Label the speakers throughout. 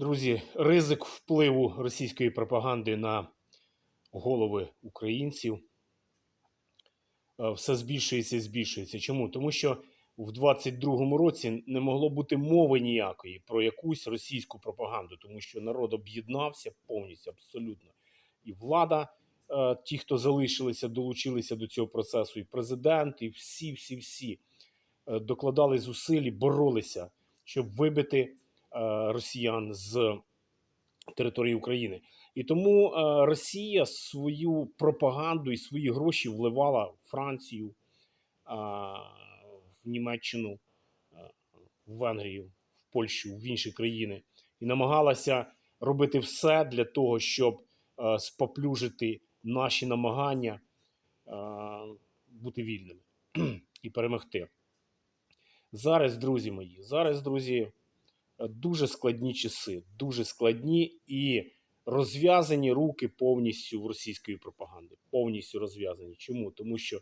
Speaker 1: Друзі, ризик впливу російської пропаганди на голови українців е, все збільшується і збільшується. Чому? Тому що в 22-му році не могло бути мови ніякої про якусь російську пропаганду, тому що народ об'єднався повністю, абсолютно. І влада, е, ті, хто залишилися, долучилися до цього процесу, і президент, і всі, всі, всі е, докладали зусиль, боролися, щоб вибити росіян з території України. І тому е, Росія свою пропаганду і свої гроші вливала в Францію, в Німеччину, е, в Венгрію, в Польщу, в інші країни, і намагалася робити все для того, щоб е, споплюжити наші намагання е, бути вільними і перемогти. Зараз, друзі мої, зараз, друзі, е, дуже складні часи, дуже складні і розв'язані руки повністю в російської пропаганди. Повністю розв'язані. Чому? Тому що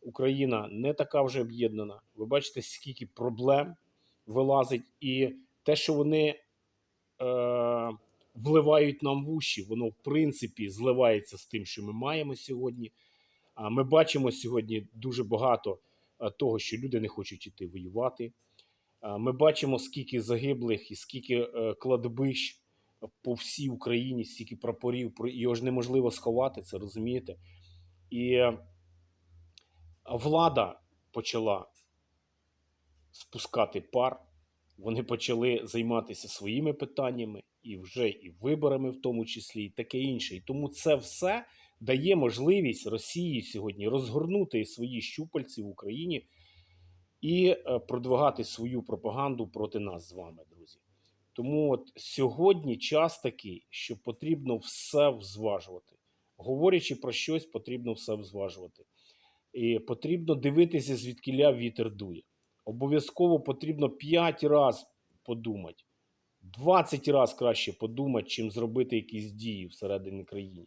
Speaker 1: Україна не така вже об'єднана. Ви бачите, скільки проблем вилазить, і те, що вони е, вливають нам в уші, воно в принципі зливається з тим, що ми маємо сьогодні. А ми бачимо сьогодні дуже багато е, того, що люди не хочуть іти воювати. А Ми бачимо, скільки загиблих і скільки е, кладбищ по всій Україні, стільки прапорів, його ж неможливо сховати, це розумієте? І е, влада почала спускати пар, вони почали займатися своїми питаннями, і вже і виборами, в тому числі, і таке інше. І тому це все дає можливість Росії сьогодні розгорнути свої щупальці в Україні і е, продвигати свою пропаганду проти нас з вами, друзі. Тому от сьогодні час такий, що потрібно все взважувати. Говорячи про щось, потрібно все взважувати. І потрібно дивитися, звідкиля вітер дує. Обов'язково потрібно 5 разів подумати, 20 разів краще подумати, чим зробити якісь дії всередині країни.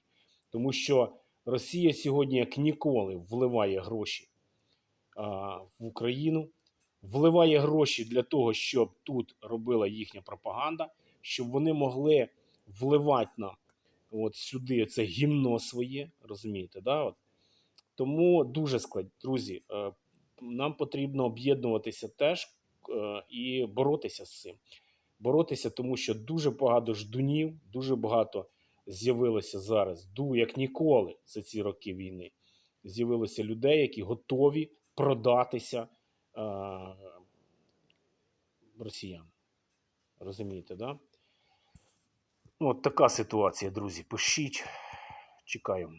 Speaker 1: Тому що Росія сьогодні, як ніколи, вливає гроші в Україну, вливає гроші для того, щоб тут робила їхня пропаганда, щоб вони могли вливати нам от сюди це гімно своє, розумієте? Да? От. Тому дуже складно, друзі. е, Нам потрібно об'єднуватися теж е, і боротися з цим. Боротися, тому що дуже багато ждунів, дуже багато з'явилося зараз, ду як ніколи за ці роки війни. З'явилося людей, які готові продатися е, росіян. Розумієте, да? Ну, от така ситуація, друзі. Пишіть, чекаємо.